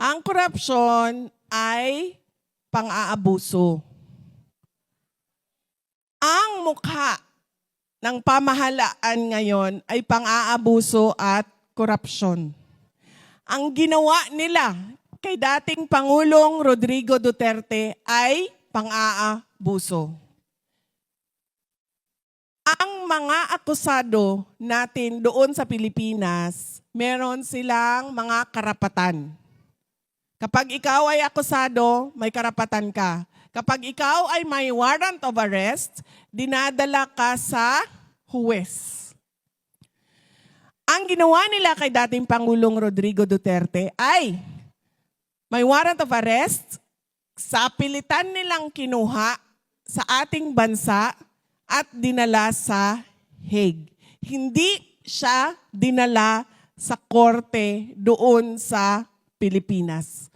Ang korupsyon ay pang-aabuso. Ang mukha ng pamahalaan ngayon ay pang-aabuso at korupsyon. Ang ginawa nila kay dating Pangulong Rodrigo Duterte ay pang-aabuso. Ang mga akusado natin doon sa Pilipinas, meron silang mga karapatan. Kapag ikaw ay akusado, may karapatan ka. Kapag ikaw ay may warrant of arrest, dinadala ka sa huwes. Ang ginawa nila kay dating Pangulong Rodrigo Duterte ay may warrant of arrest, sa pilitan nilang kinuha sa ating bansa at dinala sa Hague. Hindi siya dinala sa korte doon sa Pilipinas.